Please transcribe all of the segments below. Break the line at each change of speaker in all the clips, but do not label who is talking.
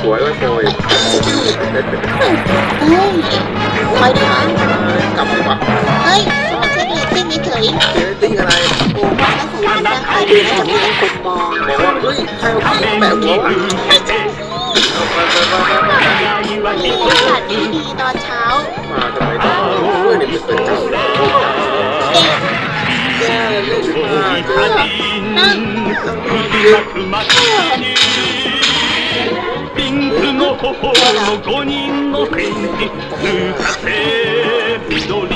ติดหัวไว้โชย
เฮ้ยคอยดูนะ
กลับดีกว่า
เฮ้ยขอเช็คเรตติ้งเฉย
เจ๊ติ้งอะไร
ๆโอ้ถ้าใส่แว่นนะคอยดูนะจะมีแต่คนมอง
บอกว่าเฮ้ยใครเอาขี้แปะหัววะ
ไม่ใช่นี่อากาศดีดีตอนเช้า
มาทำไมต้องเพื่อนเนี่ยไม่เคยจับ
เอ๊ะ
แย่เลยมาเจ๊
นั่ง
ピンクの頬の五人の天使抜かせ緑と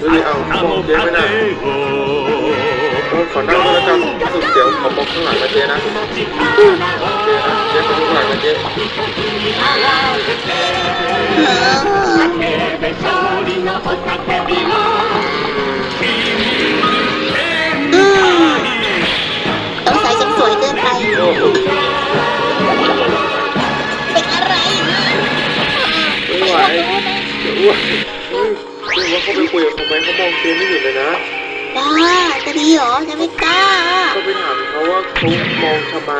เฮ้ยเอามองเจ๊ไม่น่า
風を
โอ้ขอนั่งก็แล้วกันรู้สึกเสียวขอบอกข้างหลังนะเจ๊นะเจ๊นะเจ๊ไปดูข้างหลังนะเจ๊
เออ
勝利の雄たけびを
อืมต้องใส่ฉันสวยเกินไป
จะ
ดีเหรอจะไม่กล้า
ก็ไปถามเขาว่าเขามองทำไม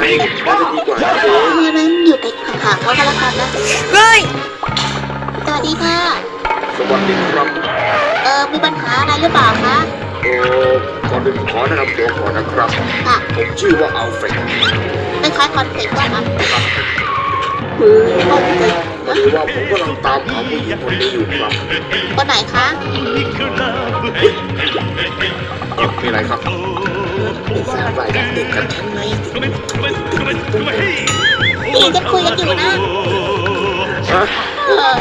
น่าจะดีกว่านะ
เอ
เจ๊
อนั้นอยู่ไปห่างๆเขาก็แล้วกันนะเฮ้ยสวัสดีค่ะ
สวัสดีครับ
เออมีปัญหาอะไรหรือเปล่าคะ
เออก่อนอื่นขอแนะนำตัวก่อนนะครับ
ค่ะ
ผมชื่อว่าอัลเฟรด
คล้ายๆคอนเซ็ปต์ว่าครับ
คือพ อดีว่าผมกำลังตามหาผู้หญิงคนนี้อยู่ครับ
คนไหนคะ
มีอะไรครับไม่ทราบว่าอยากเด็กกับฉันไหม
นี่จะคุยกันอยู่นะ
ฮะ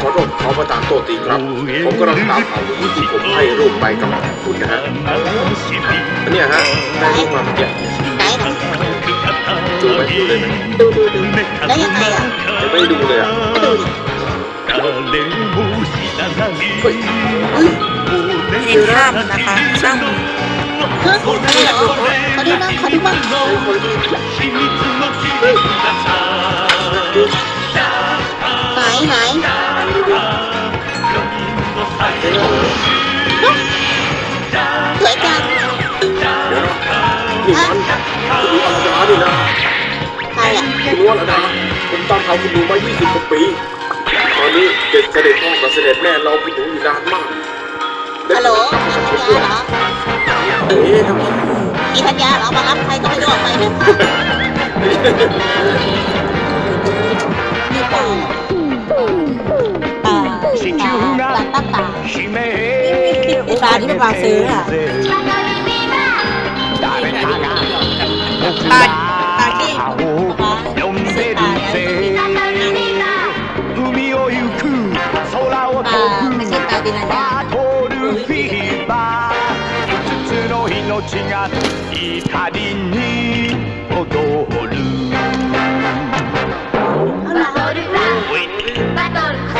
ขอโทษขอประทานโทษทีครับ ผมกำลังตามหาผู้หญิงที่ผมให้รูปไปกับคุณนะฮะอันเนี้ยฮะได้รูปมาเมื่อกี้
ไหนไหน
ดูไหมดูเลยไหม
ดูดูดูแล้วยังไงอะ
ยังไม่ดูเลยอะ
ก็ดูดิ
เฮ้ย
เห็นภาพนะคะช่าง
เฮ้ยอะไรเหรอขอดูบ้างขอดูบ้าง
เฮ้ยคนนี้
ไหนไหน
เฮ้ย
สวยจัง
เดี๋ยวนะนี่มันคุณรู้อรดาดินะ
ใครอะ
คุณรู้อรดาผมตามหาคุณดูมา 20กว่าปี ตอนนี้เด็กเสด็จพ่อกับเสด็จแม่เราไปถึงอยู่นานมาก
ฮัลโหลมีพัญญาเหรอ
เอ๊ะทำไม
มีพัญญาเหรอมารับใครก็ไม่รู้ออกไปเนี่ยมีป่าป่า ป่าป่าป่าป่า
เป็นปลาที่เป็นปลาซื้ออ่ะปลาปลาที่ปลาซื้อปลาเนี่ย
海を行く空を
ปลาไม่ใช่ปลาดินาญา
バトルフィーバー五つの命が怒りに踊る
เอาล่ะ
バトルバトル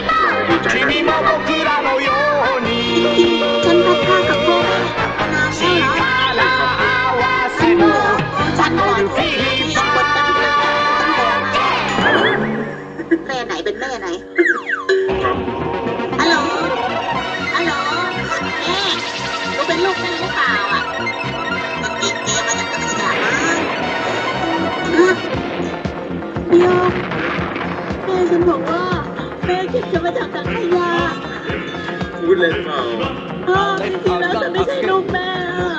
ไห
นเป็นแม่ไหน
ครับ
ฮัลโหลฮัลโหลแม่หนูเป็นลูกแม่หรือเปล่าอะจริงๆเจ๊มาจากพัทยามั้งฮะเดี๋ยวแม่ฉันบอกว่าแม่คิดจะมาจากพัทยา
พูดเล่นเปล่า
เออจริงๆแล้วฉันไม่ใช่ลูกแม่อะ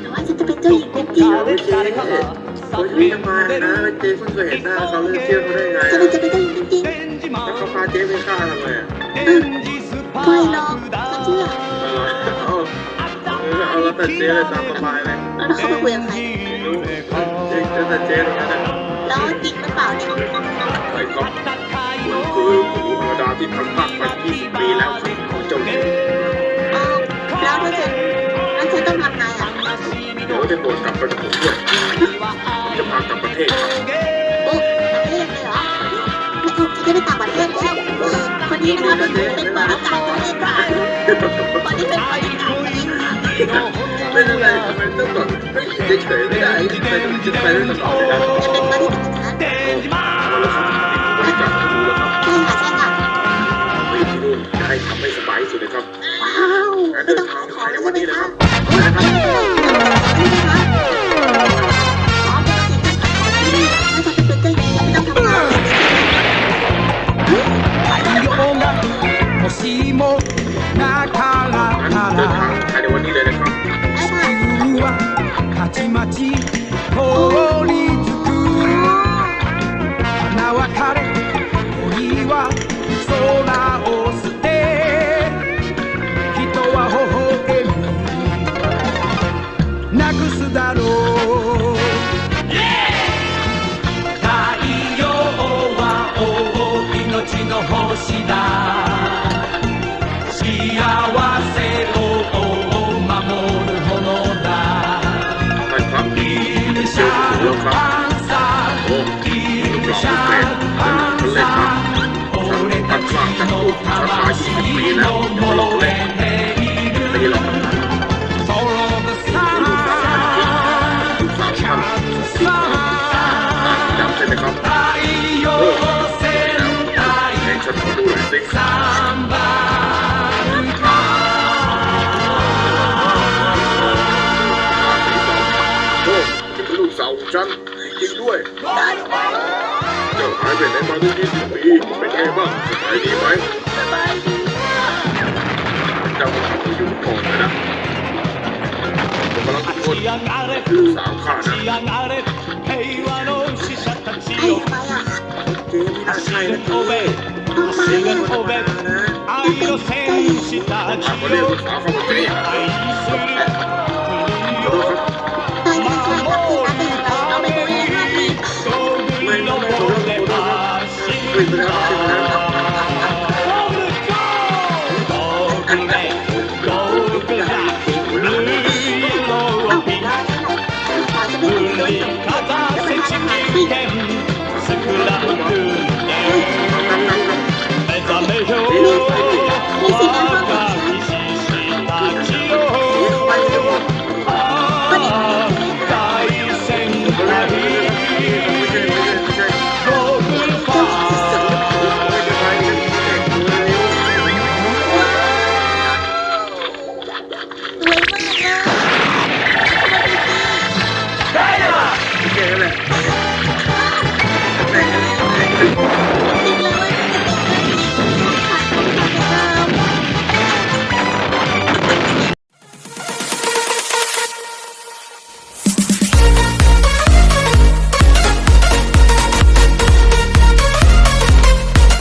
แต่ว่าฉันจะเป็นเจ้าหญิงกุ๊กกิ๊ก
เฮ้ยเจ๊ เขาจะมานะเจ๊เพิ่งเคยเห็นหน้าเขาเลยเชื่อเขาได้ไง
ฉันจะเป็นเจ้าหญิงจริง
แล้วเขาพาเจ๊ไปฆ่าทำไมอะ
ๆไม่หรอกฉันเชื่อ
เอาเอาแล้วแต่เจ๊เลยตามสบายเลย
แล้วเขาไปคุยกับใคร
ไรู้เจ๊จะแต่เจ๊ตรงนั้นนะ
แล้วจริงหรือเปล่าเนี่ย
ไอ้ครับมันคือผู้ธรรมดาที่พันภาคไป20ปีแล้วครับของเจ้าหญิง
อ้าแล้วถ้าฉันแล้วฉันต้องทำไงอะ
เดี๋ยวจะโดนกลับไปกับผมด้วย พากลับประเทศครับ
โอ้ประเทศเลยเหรอไม่เอาฉันจะไปต่างประเทศแล้วเออคนนี้นะคะเป็นเป็นเหมือนอากาศประเทศค่ะ
ไม่เป็นไรทำไมต้องแบบไม่เฉยๆไม่ได้ทำไมต้องจะไปเรื่องต่อเลยนะ
จะเป็นบริษัทนะ
เอาละครับบริการให้ดูแล้วครับ
ใช่ค่ะใช่ค่ะ
ไม่ที่นู่นจะให้ทำให้สบายที่สุดเลยครับ
ว้าว
การ
ไม่
เดิ
ต้อนง
ทา
ขางยของ
ภายใน
แล้ว
วั
ใช่
น
ไหม
นี้นะ
だろう
จังจริงด้วย เจ้าหายไปไหนมาตั้งยี่สิบปีเป็นไงบ้างสบายดีไหมสบายดีเจ้ามาทอยู่ก่อนนะผมกำลังทุกคนคือสาวข้านะ
ใครมาล่ะ
เจมีนาใค
ร
นะ
ตั
วเบ้ตัวมา
ลยนะ
ไอ้
ตัวเซนสิ
ตาจิโร่ 死เ